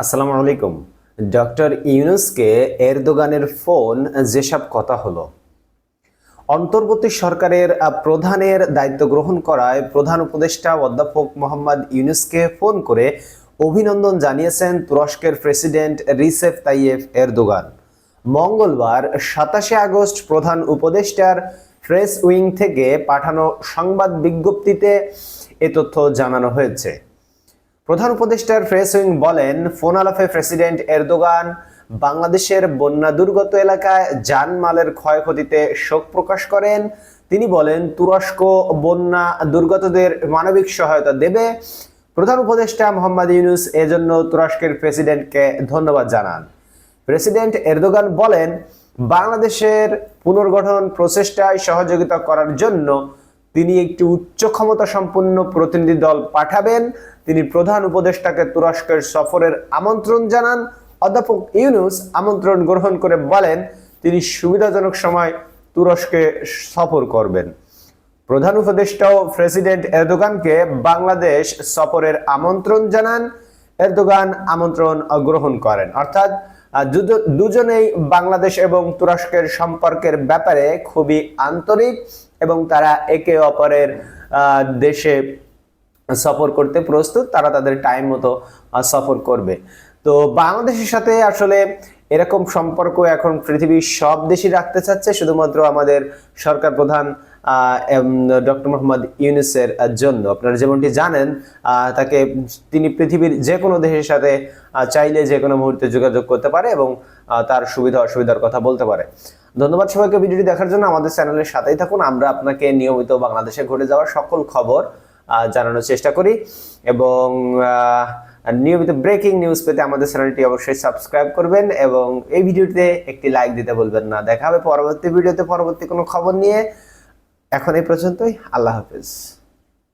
আসসালামু আলাইকুম। ডক্টর ইউনুসকে এরদোগানের ফোন যেসব কথা হলো। অন্তর্বর্তী সরকারের প্রধানের দায়িত্ব গ্রহণ করায় প্রধান উপদেষ্টা অধ্যাপক মোহাম্মদ ইউনুসকে ফোন করে অভিনন্দন জানিয়েছেন তুরস্কের প্রেসিডেন্ট রিসেফ তাইয়েফ এরদোগান। মঙ্গলবার সাতাশে আগস্ট প্রধান উপদেষ্টার প্রেস উইং থেকে পাঠানো সংবাদ বিজ্ঞপ্তিতে এ তথ্য জানানো হয়েছে। প্রধান উপদেষ্টার প্রেস উইং বলেন, ফোন আলাপে প্রেসিডেন্ট এরদোগান বাংলাদেশের বন্যা দুর্গত এলাকায় জানমালের ক্ষয়ক্ষতিতে শোক প্রকাশ করেন। তিনি বলেন, তুরস্ক বন্যা দুর্গতদের মানবিক সহায়তা দেবে। প্রধান উপদেষ্টা মোহাম্মদ ইউনুস এজন্য তুরস্কের প্রেসিডেন্টকে ধন্যবাদ জানান। প্রেসিডেন্ট এরদোগান বলেন, বাংলাদেশের পুনর্গঠন প্রচেষ্টায় সহযোগিতা করার জন্য তিনি একটি উচ্চ ক্ষমতা সম্পন্ন প্রতিনিধি দল পাঠাবেন। তিনি প্রধান উপদেষ্টাকে তুরস্কের সফরের আমন্ত্রণ জানান। অধ্যাপক ইউনুস আমন্ত্রণ গ্রহণ করে বলেন, তিনি সুবিধাজনক সময় তুরস্কে সফর করবেন। প্রধান উপদেষ্টাও প্রেসিডেন্ট এরদোগানকে বাংলাদেশ সফরের আমন্ত্রণ জানান। এরদোগান আমন্ত্রণ গ্রহণ করেন। অর্থাৎ দুজনেই বাংলাদেশ এবং তুরস্কের সম্পর্কের ব্যাপারে খুবই আন্তরিক। এবং তারা একে অপরের দেশে সফর করতে প্রস্তুত, তারা তাদের টাইম মতো সফর করবে। তো বাংলাদেশের সাথে আসলে এরকম সম্পর্ক এখন পৃথিবীর সব দেশই রাখতে চাচ্ছে, শুধুমাত্র আমাদের সরকার প্রধান ডক্টর মোহাম্মদ ইউনুসের জন্য। আপনারা যেমনটি জানেন তাকে তিনি পৃথিবীর যে কোনো দেশের সাথে চাইলে যে কোনো মুহূর্তে যোগাযোগ করতে পারে এবং তার সুবিধা অসুবিধার কথা বলতে পারে। ধন্যবাদ সবাইকে ভিডিওটি দেখার জন্য আমাদের চ্যানেলের সাথেই থাকুন। আমরা আপনাকে নিয়মিত বাংলাদেশে ঘটে যাওয়ার সকল খবর জানানোর চেষ্টা করি এবং নিয়মিত ব্রেকিং নিউজ পেতে আমাদের চ্যানেলটি অবশ্যই সাবস্ক্রাইব করবেন এবং এই ভিডিওটিতে একটি লাইক দিতে বলবেন না। দেখা হবে পরবর্তী ভিডিওতে পরবর্তী কোনো খবর নিয়ে। এখন এই পর্যন্তই, আল্লাহ হাফেজ।